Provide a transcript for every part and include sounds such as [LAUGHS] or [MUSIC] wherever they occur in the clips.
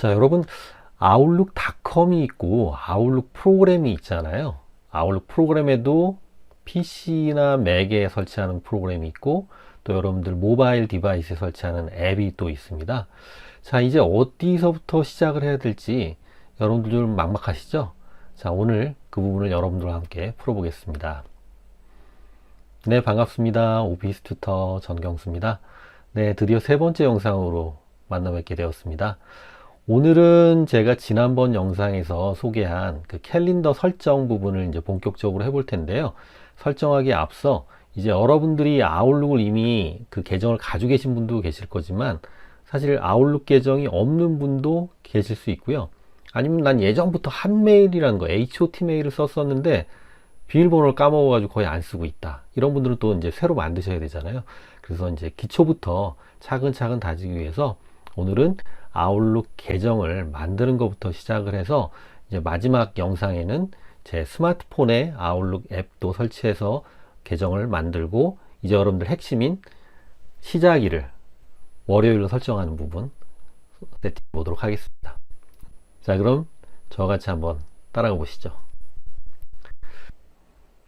자, 여러분, 아웃룩닷컴이 있고 아웃룩 프로그램이 있잖아요. 아웃룩 프로그램에도 PC나 맥에 설치하는 프로그램이 있고 또 여러분들 모바일 디바이스에 설치하는 앱이 또 있습니다. 자, 이제 어디서부터 시작을 해야 될지 여러분들 좀 막막하시죠? 자, 오늘 그 부분을 여러분들과 함께 풀어보겠습니다. 네, 반갑습니다. 오피스 튜터 전경수입니다. 네, 드디어 세 번째 영상으로 만나 뵙게 되었습니다. 오늘은 제가 지난번 영상에서 소개한 그 캘린더 설정 부분을 이제 본격적으로 해볼 텐데요. 설정하기에 앞서 이제 여러분들이 아웃룩을 이미 그 계정을 가지고 계신 분도 계실 거지만 사실 아웃룩 계정이 없는 분도 계실 수 있고요. 아니면 난 예전부터 한메일이라는 거, HOT 메일을 썼었는데 비밀번호를 까먹어가지고 거의 안 쓰고 있다. 이런 분들은 또 이제 새로 만드셔야 되잖아요. 그래서 이제 기초부터 차근차근 다지기 위해서 오늘은 아웃룩 계정을 만드는 것부터 시작을 해서 이제 마지막 영상에는 제 스마트폰에 아웃룩 앱도 설치해서 계정을 만들고 이제 여러분들 핵심인 시작일을 월요일로 설정하는 부분 세팅해 보도록 하겠습니다. 자, 그럼 저와 같이 한번 따라가 보시죠.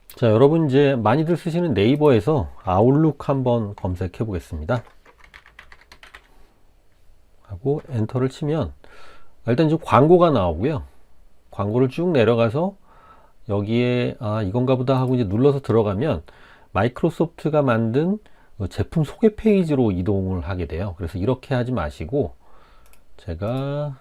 자, 여러분 이제 많이들 쓰시는 네이버에서 아웃룩 한번 검색해 보겠습니다. 하고 엔터를 치면 일단 이제 광고가 나오고요. 광고를 쭉 내려가서 여기에 아 이건가 보다 하고 이제 눌러서 들어가면 마이크로소프트가 만든 그 제품 소개 페이지로 이동을 하게 돼요. 그래서 이렇게 하지 마시고 제가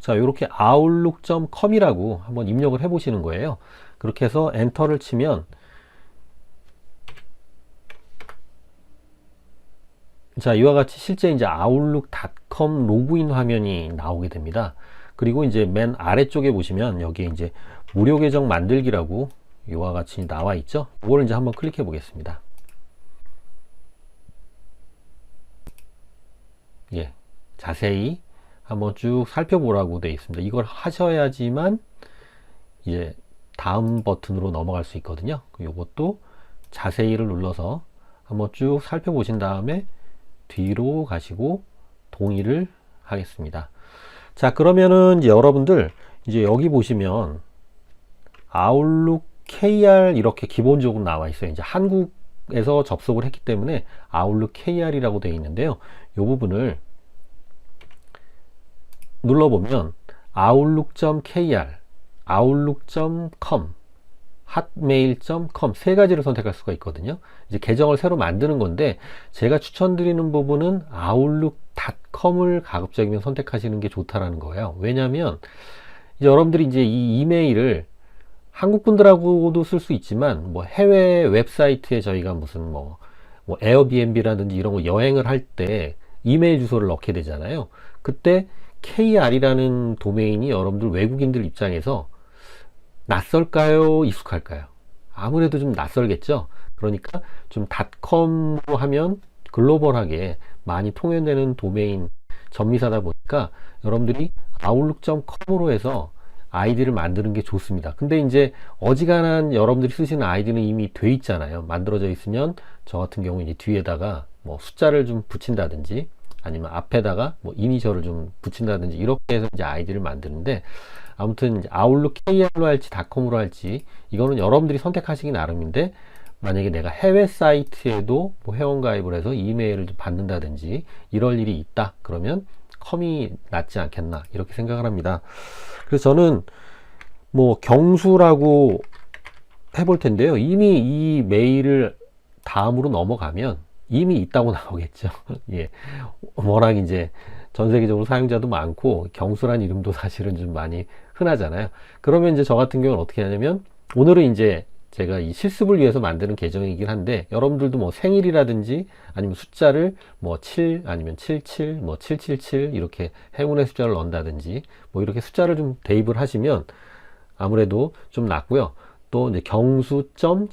자 이렇게 outlook.com이라고 한번 입력을 해 보시는 거예요. 그렇게 해서 엔터를 치면 자, 이와 같이 실제 이제 outlook.com 로그인 화면이 나오게 됩니다. 그리고 이제 맨 아래쪽에 보시면 여기에 이제 무료 계정 만들기라고 이와 같이 나와 있죠. 이걸 이제 한번 클릭해 보겠습니다. 예. 자세히 한번 쭉 살펴보라고 되어 있습니다. 이걸 하셔야지만 이제 다음 버튼으로 넘어갈 수 있거든요. 이것도 자세히를 눌러서 한번 쭉 살펴보신 다음에 뒤로 가시고 동의를 하겠습니다. 자, 그러면은 이제 여러분들 이제 여기 보시면 아웃룩 KR 이렇게 기본적으로 나와 있어요. 이제 한국에서 접속을 했기 때문에 아웃룩 KR이라고 되어 있는데요. 이 부분을 눌러보면 outlook.kr, outlook.com hotmail.com 세 가지를 선택할 수가 있거든요. 이제 계정을 새로 만드는 건데 제가 추천드리는 부분은 outlook.com을 가급적이면 선택하시는 게 좋다라는 거예요. 왜냐하면 여러분들이 이제 이 이메일을 한국 분들하고도 쓸 수 있지만 뭐 해외 웹사이트에 저희가 무슨 뭐, 뭐 에어비앤비라든지 이런 거 여행을 할 때 이메일 주소를 넣게 되잖아요. 그때 KR이라는 도메인이 여러분들 외국인들 입장에서 낯설까요? 익숙할까요? 아무래도 좀 낯설겠죠? 그러니까 좀 닷컴으로 하면 글로벌하게 많이 통용되는 도메인 전미사다 보니까 여러분들이 아웃룩.com으로 해서 아이디를 만드는 게 좋습니다. 근데 이제 어지간한 여러분들이 쓰시는 아이디는 이미 돼 있잖아요. 만들어져 있으면 저 같은 경우 이제 뒤에다가 뭐 숫자를 좀 붙인다든지 아니면 앞에다가 뭐 이니셜을 좀 붙인다든지 이렇게 해서 이제 아이디를 만드는데 아무튼 아웃룩 KR로 할지 닷컴으로 할지 이거는 여러분들이 선택하시기 나름인데 만약에 내가 해외 사이트에도 뭐 회원 가입을 해서 이메일을 받는다든지 이럴 일이 있다 그러면 컴이 낫지 않겠나 이렇게 생각을 합니다. 그래서 저는 뭐 경수라고 해볼 텐데요. 이미 이 메일을 다음으로 넘어가면 이미 있다고 [LAUGHS] 나오겠죠 예 워낙 이제 전 세계적으로 사용자도 많고 경수란 이름도 사실은 좀 많이 흔하잖아요. 그러면 이제 저 같은 경우는 어떻게 하냐면 오늘은 이제 제가 이 실습을 위해서 만드는 계정이긴 한데 여러분들도 뭐 생일이라든지 아니면 숫자를 뭐 7 아니면 77, 뭐 777 이렇게 행운의 숫자를 넣는다든지 뭐 이렇게 숫자를 좀 대입을 하시면 아무래도 좀 낫고요. 또 이제 경수.jon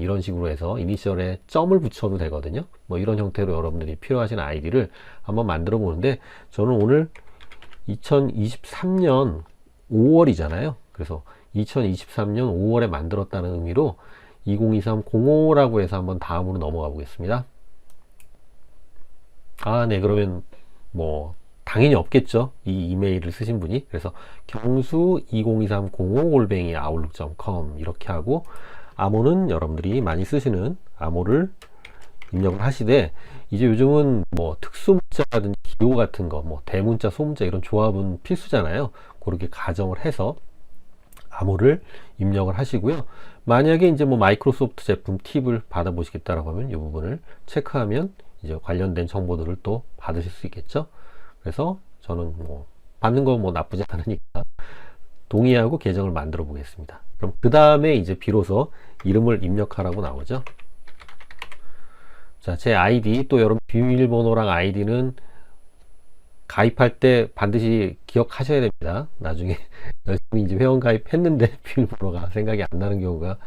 이런 식으로 해서 이니셜에 점을 붙여도 되거든요. 뭐 이런 형태로 여러분들이 필요하신 아이디를 한번 만들어 보는데 저는 오늘 2023년 5월이잖아요. 그래서 2023년 5월에 만들었다는 의미로 202305라고 해서 한번 다음으로 넘어가 보겠습니다. 아, 네, 그러면 뭐 당연히 없겠죠. 이 이메일을 쓰신 분이. 그래서 경수 202305 골뱅이 아웃룩.com 이렇게 하고 암호는 여러분들이 많이 쓰시는 암호를 입력을 하시되 이제 요즘은 뭐 특수문자라든지 기호 같은 거, 뭐 대문자, 소문자 이런 조합은 필수잖아요. 그렇게 가정을 해서 암호를 입력을 하시고요. 만약에 이제 뭐 마이크로소프트 제품 팁을 받아보시겠다라고 하면 이 부분을 체크하면 이제 관련된 정보들을 또 받으실 수 있겠죠. 그래서 저는 뭐 받는 거뭐 나쁘지 않으니까 동의하고 계정을 만들어 보겠습니다. 그럼 그 다음에 이제 비로소 이름을 입력하라고 나오죠. 자, 제 아이디 또 여러분 비밀번호랑 아이디는 가입할 때 반드시 기억하셔야 됩니다. 나중에 [LAUGHS] 열심히 이제 회원 가입했는데 [LAUGHS] 비밀번호가 생각이 안 나는 경우가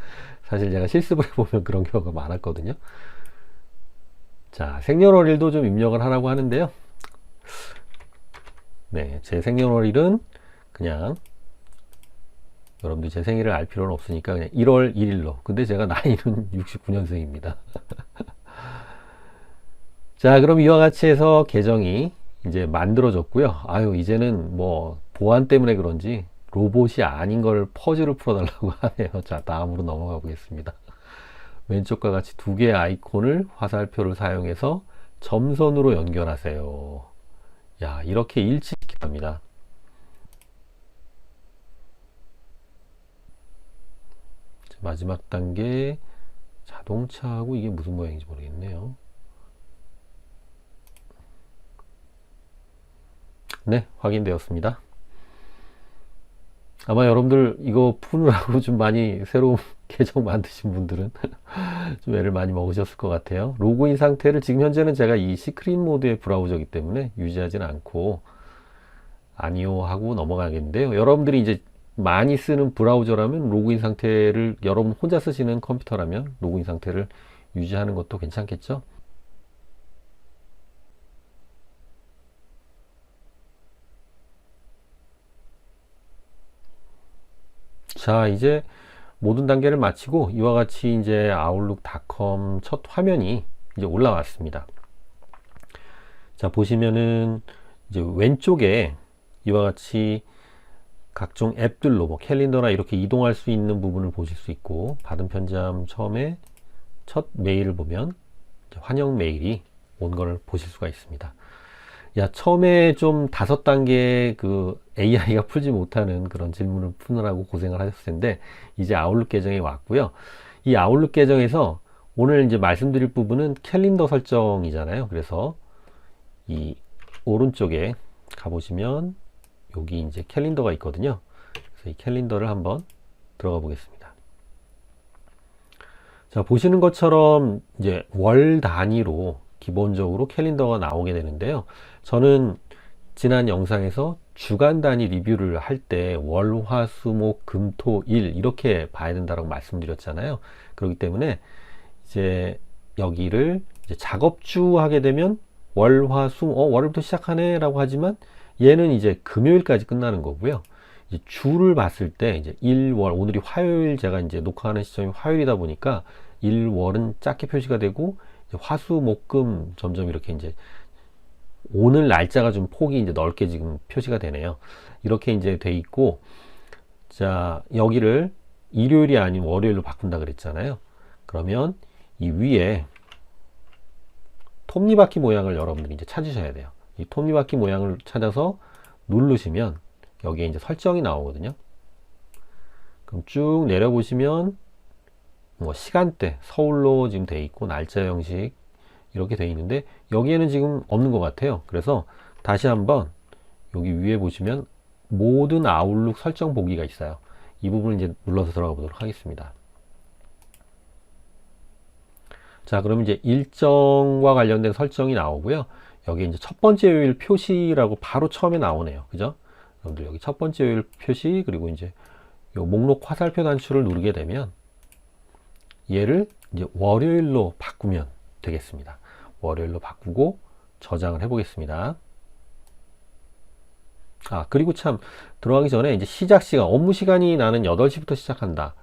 사실 제가 실습을 해보면 그런 경우가 많았거든요. 자, 생년월일도 좀 입력을 하라고 하는데요. 네, 제 생년월일은 그냥 여러분들 제 생일을 알 필요는 없으니까 그냥 1월 1일로. 근데 제가 나이는 [LAUGHS] 69년생입니다. [LAUGHS] 자, 그럼 이와 같이 해서 계정이 이제 만들어졌고요. 아유, 이제는 뭐 보안 때문에 그런지 로봇이 아닌 걸 퍼즐을 풀어달라고 [LAUGHS] 하네요. 자, 다음으로 넘어가 보겠습니다. 왼쪽과 같이 두 개의 아이콘을 화살표를 사용해서 점선으로 연결하세요. 야, 이렇게 일치시킵니다. 마지막 단계 자동차하고 이게 무슨 모양인지 모르겠네요. 네, 확인되었습니다. 아마 여러분들 이거 푸느라고 [LAUGHS] 좀 많이 새로운 [LAUGHS] 계정 만드신 분들은 [LAUGHS] 좀 애를 많이 먹으셨을 것 같아요. 로그인 상태를 지금 현재는 제가 이 시크릿 모드의 브라우저이기 때문에 유지하지는 않고 아니요 하고 넘어가겠는데요. 여러분들이 이제 많이 쓰는 브라우저라면 로그인 상태를 여러분 혼자 쓰시는 컴퓨터라면 로그인 상태를 유지하는 것도 괜찮겠죠. 자, 이제 모든 단계를 마치고 이와 같이 이제 아웃룩닷컴 첫 화면이 이제 올라왔습니다. 자, 보시면은 이제 왼쪽에 이와 같이 각종 앱들로 뭐 캘린더나 이렇게 이동할 수 있는 부분을 보실 수 있고 받은 편지함 처음에 첫 메일을 보면 환영 메일이 온걸 보실 수가 있습니다. 야, 처음에 좀 다섯 단계 그 AI가 풀지 못하는 그런 질문을 푸느라고 고생을 하셨을 텐데, 이제 아웃룩 계정에 왔고요. 이 아웃룩 계정에서 오늘 이제 말씀드릴 부분은 캘린더 설정이잖아요. 그래서 이 오른쪽에 가보시면 여기 이제 캘린더가 있거든요. 그래서 이 캘린더를 한번 들어가 보겠습니다. 자, 보시는 것처럼 이제 월 단위로 기본적으로 캘린더가 나오게 되는데요. 저는 지난 영상에서 주간 단위 리뷰를 할 때 월, 화, 수, 목, 금, 토, 일 이렇게 봐야 된다고 말씀드렸잖아요. 그렇기 때문에 이제 여기를 이제 작업주 하게 되면 월, 화, 수, 어, 월부터 시작하네 라고 하지만 얘는 이제 금요일까지 끝나는 거고요. 이제 주를 봤을 때 이제 1, 월, 오늘이 화요일 제가 이제 녹화하는 시점이 화요일이다 보니까 1, 월은 작게 표시가 되고 화수, 목, 금 점점 이렇게 이제 오늘 날짜가 좀 폭이 이제 넓게 지금 표시가 되네요. 이렇게 이제 돼 있고, 자, 여기를 일요일이 아닌 월요일로 바꾼다 그랬잖아요. 그러면 이 위에 톱니바퀴 모양을 여러분들이 이제 찾으셔야 돼요. 이 톱니바퀴 모양을 찾아서 누르시면 여기에 이제 설정이 나오거든요. 그럼 쭉 내려보시면 뭐 시간대 서울로 지금 돼 있고 날짜 형식 이렇게 돼 있는데 여기에는 지금 없는 것 같아요. 그래서 다시 한번 여기 위에 보시면 모든 아웃룩 설정 보기가 있어요. 이 부분을 이제 눌러서 들어가 보도록 하겠습니다. 자 그럼 이제 일정과 관련된 설정이 나오고요. 여기 이제 첫 번째 요일 표시라고 바로 처음에 나오네요. 그죠? 여러분들 여기 첫 번째 요일 표시 그리고 이제 요 목록 화살표 단추를 누르게 되면 얘를 이제 월요일로 바꾸면 되겠습니다. 월요일로 바꾸고 저장을 해 보겠습니다. 아, 그리고 참 들어가기 전에 이제 시작 시간, 업무 시간이 나는 8시부터 시작한다.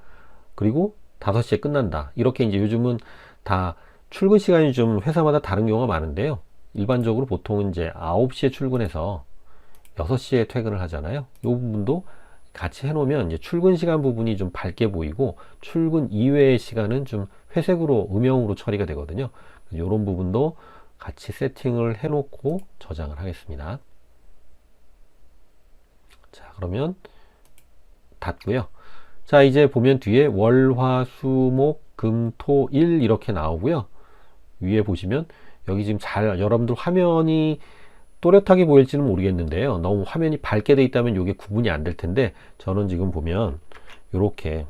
그리고 5시에 끝난다. 이렇게 이제 요즘은 다 출근 시간이 좀 회사마다 다른 경우가 많은데요. 일반적으로 보통 이제 9시에 출근해서 6시에 퇴근을 하잖아요. 이 부분도 같이 해놓으면 이제 출근 시간 부분이 좀 밝게 보이고 출근 이외의 시간은 좀 회색으로 음영으로 처리가 되거든요. 이런 부분도 같이 세팅을 해놓고 저장을 하겠습니다. 자, 그러면 닫고요. 자, 이제 보면 뒤에 월, 화, 수, 목, 금, 토, 일 이렇게 나오고요. 위에 보시면 여기 지금 잘 여러분들 화면이 또렷하게 보일지는 모르겠는데요. 너무 화면이 밝게 돼 있다면 이게 구분이 안 될 텐데 저는 지금 보면 이렇게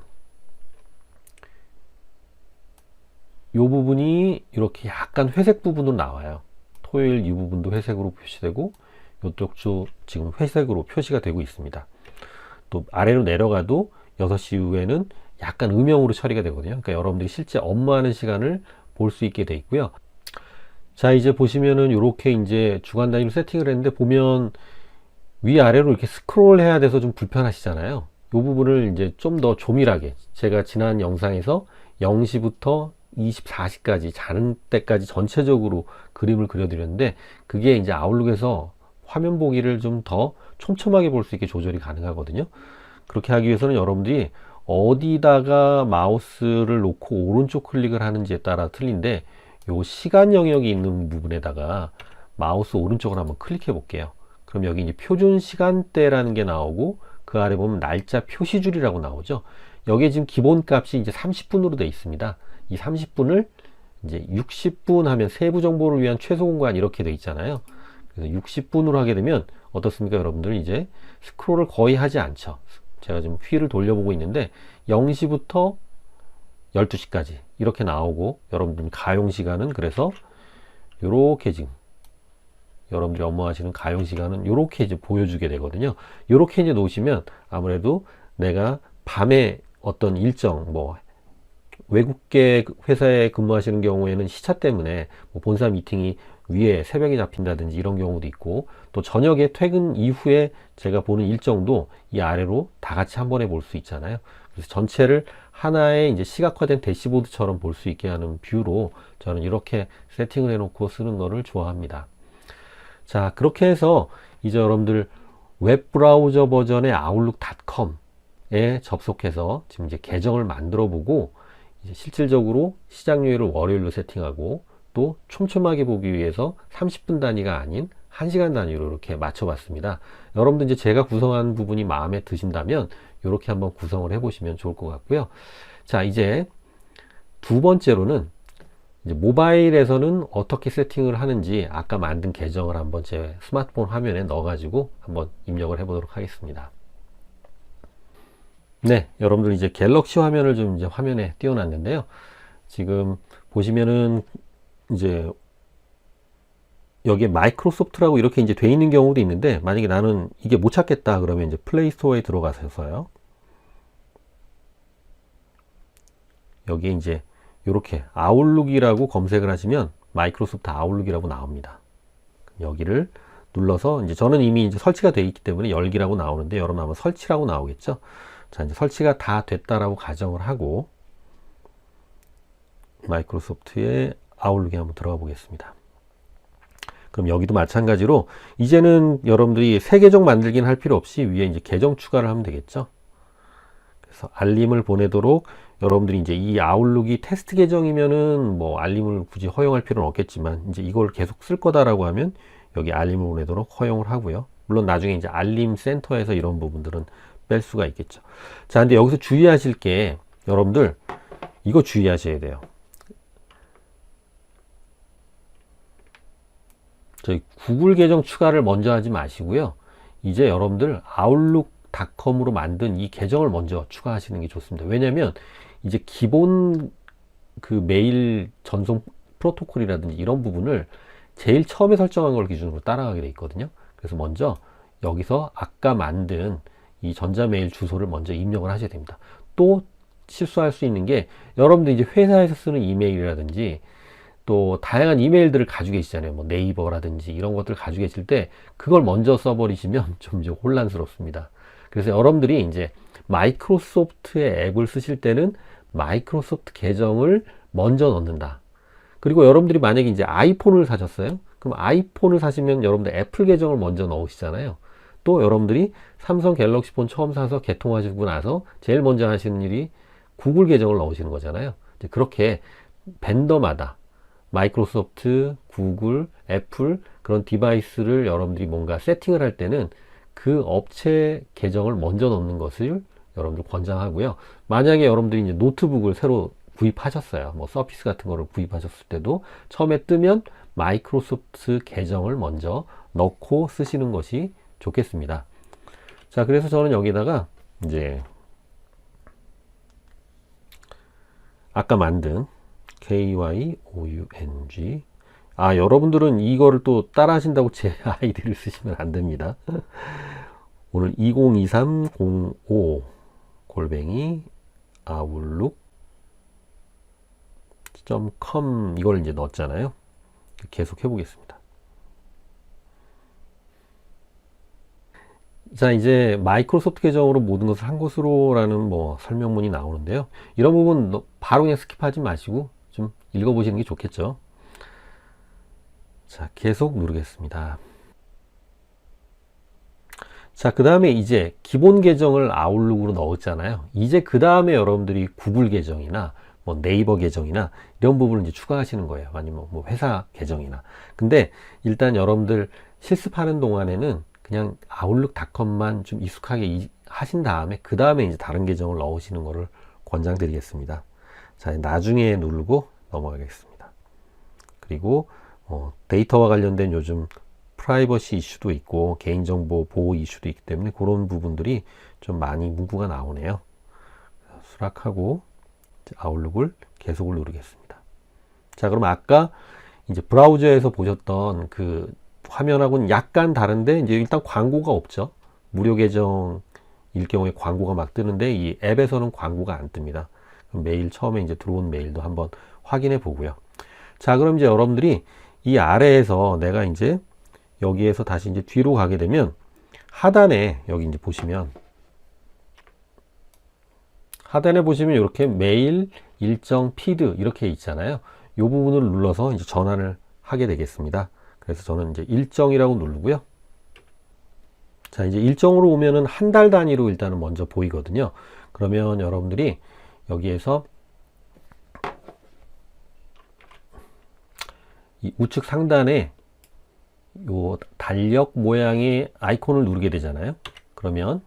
이 부분이 이렇게 약간 회색 부분으로 나와요. 토요일 이 부분도 회색으로 표시되고 이쪽도 지금 회색으로 표시가 되고 있습니다. 또 아래로 내려가도 6시 이후에는 약간 음영으로 처리가 되거든요. 그러니까 여러분들이 실제 업무하는 시간을 볼 수 있게 돼 있고요. 자, 이제 보시면은 이렇게 이제 주간 단위로 세팅을 했는데 보면 위아래로 이렇게 스크롤 해야 돼서 좀 불편하시잖아요. 이 부분을 이제 좀 더 조밀하게 제가 지난 영상에서 0시부터 24시까지 자는 때까지 전체적으로 그림을 그려드렸는데 그게 이제 아웃룩에서 화면 보기를 좀 더 촘촘하게 볼 수 있게 조절이 가능하거든요. 그렇게 하기 위해서는 여러분들이 어디다가 마우스를 놓고 오른쪽 클릭을 하는지에 따라 틀린데 요 시간 영역이 있는 부분에다가 마우스 오른쪽을 한번 클릭해 볼게요. 그럼 여기 이제 표준 시간대라는 게 나오고 그 아래 보면 날짜 표시줄이라고 나오죠. 여기에 지금 기본 값이 이제 30분으로 되어 있습니다. 이 30분을 이제 60분 하면 세부 정보를 위한 최소 공간 이렇게 되어 있잖아요. 그래서 60분으로 하게 되면 어떻습니까? 여러분들 이제 스크롤을 거의 하지 않죠. 제가 지금 휠을 돌려보고 있는데 0시부터 12시까지 이렇게 나오고 여러분들 가용 시간은 그래서 요렇게 지금 여러분들이 업무하시는 가용 시간은 요렇게 이제 보여주게 되거든요. 요렇게 이제 놓으시면 아무래도 내가 밤에 어떤 일정 뭐 외국계 회사에 근무하시는 경우에는 시차 때문에 뭐 본사 미팅이 위에 새벽에 잡힌다든지 이런 경우도 있고 또 저녁에 퇴근 이후에 제가 보는 일정도 이 아래로 다 같이 한 번에 볼 수 있잖아요. 그래서 전체를 하나의 이제 시각화된 대시보드처럼 볼 수 있게 하는 뷰로 저는 이렇게 세팅을 해놓고 쓰는 거를 좋아합니다. 자, 그렇게 해서 이제 여러분들 웹 브라우저 버전의 아웃룩닷컴에 접속해서 지금 이제 계정을 만들어 보고 실질적으로 시작요일을 월요일로 세팅하고 또 촘촘하게 보기 위해서 30분 단위가 아닌 1시간 단위로 이렇게 맞춰봤습니다. 여러분들 이제 제가 구성한 부분이 마음에 드신다면 이렇게 한번 구성을 해보시면 좋을 것 같고요. 자, 이제 두 번째로는 이제 모바일에서는 어떻게 세팅을 하는지 아까 만든 계정을 한번 제 스마트폰 화면에 넣어가지고 한번 입력을 해보도록 하겠습니다. 네, 여러분들 이제 갤럭시 화면을 좀 이제 화면에 띄워놨는데요. 지금 보시면은 이제 여기에 마이크로소프트라고 이렇게 이제 돼 있는 경우도 있는데 만약에 나는 이게 못 찾겠다 그러면 이제 플레이 스토어에 들어가서요. 여기에 이제 이렇게 아웃룩이라고 검색을 하시면 마이크로소프트 아웃룩이라고 나옵니다. 여기를 눌러서 이제 저는 이미 이제 설치가 되어 있기 때문에 열기라고 나오는데 여러분 아마 설치라고 나오겠죠. 자, 이제 설치가 다 됐다라고 가정을 하고 마이크로소프트의 아웃룩에 한번 들어가 보겠습니다. 그럼 여기도 마찬가지로 이제는 여러분들이 새 계정 만들긴 할 필요 없이 위에 이제 계정 추가를 하면 되겠죠. 그래서 알림을 보내도록 여러분들이 이제 이 아웃룩이 테스트 계정이면은 뭐 알림을 굳이 허용할 필요는 없겠지만 이제 이걸 계속 쓸 거다라고 하면 여기 알림을 보내도록 허용을 하고요. 물론 나중에 이제 알림 센터에서 이런 부분들은 뺄 수가 있겠죠. 자, 근데 여기서 주의하실 게 여러분들 이거 주의하셔야 돼요. 저희 구글 계정 추가를 먼저 하지 마시고요. 이제 여러분들 아웃룩 닷컴으로 만든 이 계정을 먼저 추가하시는 게 좋습니다. 왜냐면 이제 기본 그 메일 전송 프로토콜이라든지 이런 부분을 제일 처음에 설정한 걸 기준으로 따라가게 돼 있거든요. 그래서 먼저 여기서 아까 만든 이 전자메일 주소를 먼저 입력을 하셔야 됩니다. 또 실수할 수 있는 게 여러분들 이제 회사에서 쓰는 이메일이라든지 또 다양한 이메일들을 가지고 계시잖아요. 뭐 네이버라든지 이런 것들을 가지고 계실 때 그걸 먼저 써버리시면 [LAUGHS] 좀 이제 혼란스럽습니다. 그래서 여러분들이 이제 마이크로소프트의 앱을 쓰실 때는 마이크로소프트 계정을 먼저 넣는다. 그리고 여러분들이 만약에 이제 아이폰을 사셨어요. 그럼 아이폰을 사시면 여러분들 애플 계정을 먼저 넣으시잖아요. 또 여러분들이 삼성 갤럭시 폰 처음 사서 개통하시고 나서 제일 먼저 하시는 일이 구글 계정을 넣으시는 거잖아요. 그렇게 벤더마다 마이크로소프트, 구글, 애플 그런 디바이스를 여러분들이 뭔가 세팅을 할 때는 그 업체 계정을 먼저 넣는 것을 여러분들 권장하고요. 만약에 여러분들이 이제 노트북을 새로 구입하셨어요. 뭐 서피스 같은 거를 구입하셨을 때도 처음에 뜨면 마이크로소프트 계정을 먼저 넣고 쓰시는 것이 좋겠습니다. 자, 그래서 저는 여기다가 이제 아까 만든 KYOUNG 아 여러분들은 이거를 또 따라 하신다고 제 [LAUGHS] 아이디를 쓰시면 안 됩니다. 오늘 202305 골뱅이 아웃룩 .com 이걸 이제 넣었잖아요. 계속 해보겠습니다. 자, 이제 마이크로소프트 계정으로 모든 것을 한 곳으로 라는 뭐 설명문이 나오는데요. 이런 부분 너- 바로 그냥 스킵하지 마시고 좀 읽어보시는 게 좋겠죠. 자, 계속 누르겠습니다. 자, 그 다음에 이제 기본 계정을 아웃룩으로 넣었잖아요. 이제 그 다음에 여러분들이 구글 계정이나 뭐 네이버 계정이나 이런 부분을 이제 추가하시는 거예요. 아니면 뭐 회사 계정이나. 근데 일단 여러분들 실습하는 동안에는 그냥 아웃룩닷컴만 좀 익숙하게 이- 하신 다음에 그 다음에 이제 다른 계정을 넣으시는 거를 권장드리겠습니다. 자, 나중에 누르고 넘어가겠습니다. 그리고 어, 데이터와 관련된 요즘 프라이버시 이슈도 있고 개인정보 보호 이슈도 있기 때문에 그런 부분들이 좀 많이 문구가 나오네요. 수락하고 아웃룩을 계속을 누르겠습니다. 자, 그럼 아까 이제 브라우저에서 보셨던 그 화면하고는 약간 다른데 이제 일단 광고가 없죠. 무료 계정일 경우에 광고가 막 뜨는데 이 앱에서는 광고가 안 뜹니다. 메일 처음에 이제 들어온 메일도 한번 확인해 보고요. 자, 그럼 이제 여러분들이 이 아래에서 내가 이제 여기에서 다시 이제 뒤로 가게 되면 하단에 여기 이제 보시면 하단에 보시면 이렇게 메일 일정 피드 이렇게 있잖아요. 이 부분을 눌러서 이제 전환을 하게 되겠습니다. 그래서 저는 이제 일정이라고 누르고요. 자, 이제 일정으로 오면은 한 달 단위로 일단은 먼저 보이거든요. 그러면 여러분들이 여기에서 우측 상단에 요 달력 모양의 아이콘을 누르게 되잖아요. 그러면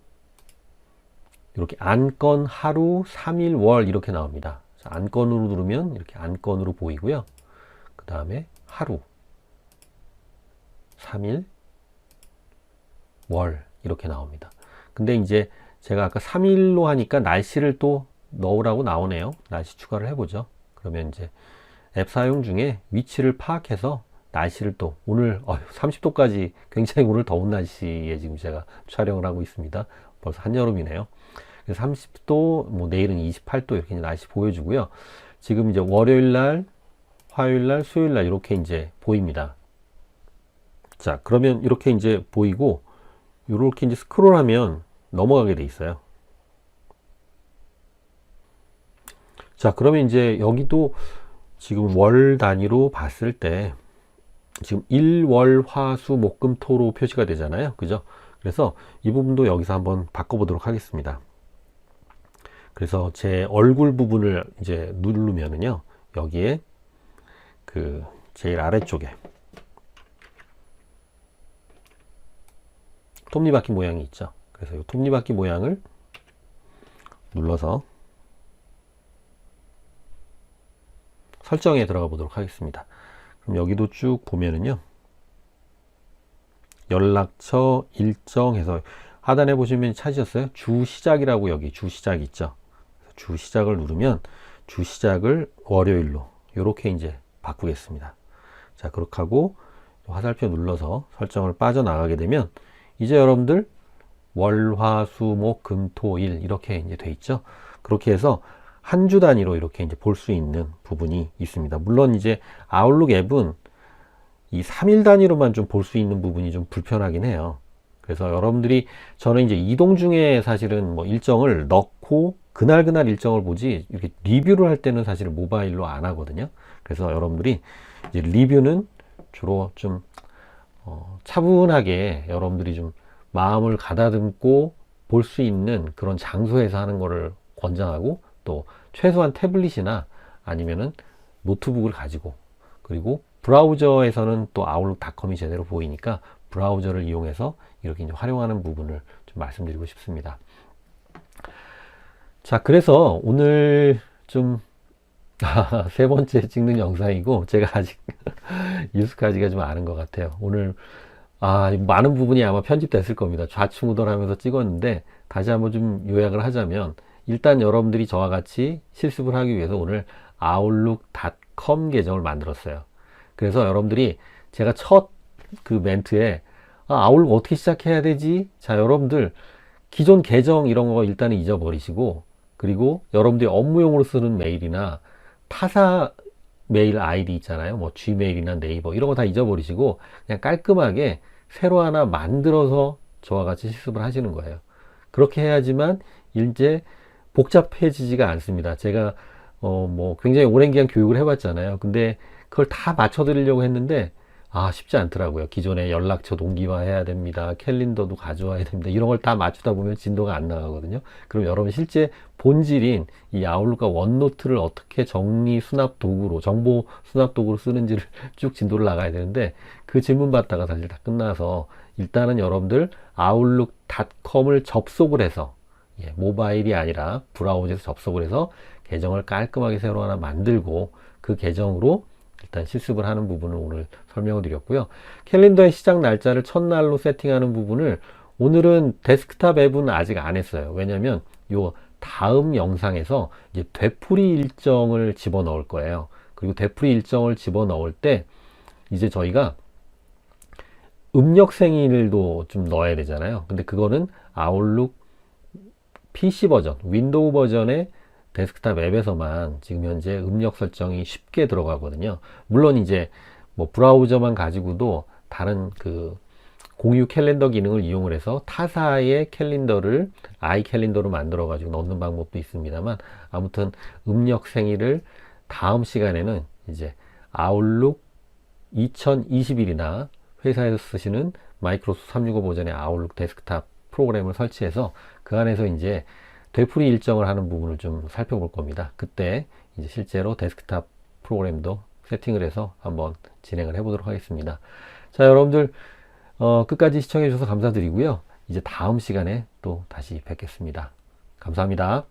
이렇게 안건 하루, 3일, 월 이렇게 나옵니다. 안건으로 누르면 이렇게 안건으로 보이고요. 그 다음에 하루, 3일, 월 이렇게 나옵니다. 근데 이제 제가 아까 3일로 하니까 날씨를 또 넣으라고 나오네요. 날씨 추가를 해보죠. 그러면 이제 앱 사용 중에 위치를 파악해서 날씨를 또 오늘 30도까지 굉장히 오늘 더운 날씨에 지금 제가 촬영을 하고 있습니다. 벌써 한여름이네요. 그래서 30도, 뭐 내일은 28도 이렇게 날씨 보여주고요. 지금 이제 월요일 날, 화요일 날, 수요일 날 이렇게 이제 보입니다. 자, 그러면 이렇게 이제 보이고 이렇게 이제 스크롤하면 넘어가게 돼 있어요. 자, 그러면 이제 여기도 지금 월 단위로 봤을 때 지금 일, 월, 화, 수, 목, 금, 토로 표시가 되잖아요. 그죠? 그래서 이 부분도 여기서 한번 바꿔보도록 하겠습니다. 그래서 제 얼굴 부분을 이제 누르면은요, 여기에 그 제일 아래쪽에 톱니바퀴 모양이 있죠. 그래서 이 톱니바퀴 모양을 눌러서 설정에 들어가 보도록 하겠습니다. 그럼 여기도 쭉 보면은요. 연락처 일정 해서 하단에 보시면 찾으셨어요? 주 시작이라고 여기 주 시작 있죠. 주 시작을 누르면 주 시작을 월요일로 이렇게 이제 바꾸겠습니다. 자, 그렇게 하고 화살표 눌러서 설정을 빠져나가게 되면 이제 여러분들 월, 화, 수, 목, 금, 토, 일 이렇게 이제 돼 있죠. 그렇게 해서 한 주 단위로 이렇게 이제 볼 수 있는 부분이 있습니다. 물론 이제 아웃룩 앱은 이 3일 단위로만 좀 볼 수 있는 부분이 좀 불편하긴 해요. 그래서 여러분들이 저는 이제 이동 중에 사실은 뭐 일정을 넣고 그날 그날 일정을 보지 이렇게 리뷰를 할 때는 사실 모바일로 안 하거든요. 그래서 여러분들이 이제 리뷰는 주로 좀 어, 차분하게 여러분들이 좀 마음을 가다듬고 볼 수 있는 그런 장소에서 하는 거를 권장하고 또 최소한 태블릿이나 아니면은 노트북을 가지고 그리고 브라우저에서는 또 아웃룩닷컴이 제대로 보이니까 브라우저를 이용해서 이렇게 활용하는 부분을 좀 말씀드리고 싶습니다. 자, 그래서 오늘 좀 [LAUGHS] 세 번째 찍는 영상이고 제가 아직 [LAUGHS] 익숙하지가 좀 않은 것 같아요. 오늘 아, 많은 부분이 아마 편집됐을 겁니다. 좌충우돌하면서 찍었는데 다시 한번 좀 요약을 하자면 일단 여러분들이 저와 같이 실습을 하기 위해서 오늘 아웃룩닷컴 계정을 만들었어요. 그래서 여러분들이 제가 첫 그 멘트에 아, 아웃룩 어떻게 시작해야 되지? 자, 여러분들 기존 계정 이런 거 일단은 잊어버리시고 그리고 여러분들이 업무용으로 쓰는 메일이나 타사 메일 아이디 있잖아요. 뭐 G메일이나 네이버 이런 거 다 잊어버리시고 그냥 깔끔하게 새로 하나 만들어서 저와 같이 실습을 하시는 거예요. 그렇게 해야지만 이제 복잡해지지가 않습니다. 제가 어 뭐 굉장히 오랜 기간 교육을 해봤잖아요. 근데 그걸 다 맞춰드리려고 했는데 아 쉽지 않더라고요. 기존에 연락처 동기화해야 됩니다. 캘린더도 가져와야 됩니다. 이런 걸 다 맞추다 보면 진도가 안 나가거든요. 그럼 여러분 실제 본질인 이 아웃룩과 원노트를 어떻게 정리 수납 도구로 정보 수납 도구로 쓰는지를 [LAUGHS] 쭉 진도를 나가야 되는데 그 질문 받다가 사실 다 끝나서 일단은 여러분들 아웃룩닷컴을 접속을 해서 예, 모바일이 아니라 브라우저에서 접속을 해서 계정을 깔끔하게 새로 하나 만들고 그 계정으로 일단 실습을 하는 부분을 오늘 설명을 드렸고요. 캘린더의 시작 날짜를 첫날로 세팅하는 부분을 오늘은 데스크탑 앱은 아직 안 했어요. 왜냐면 요 다음 영상에서 이제 되풀이 일정을 집어 넣을 거예요. 그리고 되풀이 일정을 집어 넣을 때 이제 저희가 음력 생일도 좀 넣어야 되잖아요. 근데 그거는 아웃룩 PC 버전, 윈도우 버전의 데스크탑 앱에서만 지금 현재 음력 설정이 쉽게 들어가거든요. 물론 이제 뭐 브라우저만 가지고도 다른 그 공유 캘린더 기능을 이용을 해서 타사의 캘린더를 아이 캘린더로 만들어 가지고 넣는 방법도 있습니다만 아무튼 음력 생일을 다음 시간에는 이제 아웃룩 2021이나 회사에서 쓰시는 마이크로소프트 365 버전의 아웃룩 데스크탑 프로그램을 설치해서 그 안에서 이제 되풀이 일정을 하는 부분을 좀 살펴볼 겁니다. 그때 이제 실제로 데스크탑 프로그램도 세팅을 해서 한번 진행을 해보도록 하겠습니다. 자, 여러분들 어, 끝까지 시청해 주셔서 감사드리고요. 이제 다음 시간에 또 다시 뵙겠습니다. 감사합니다.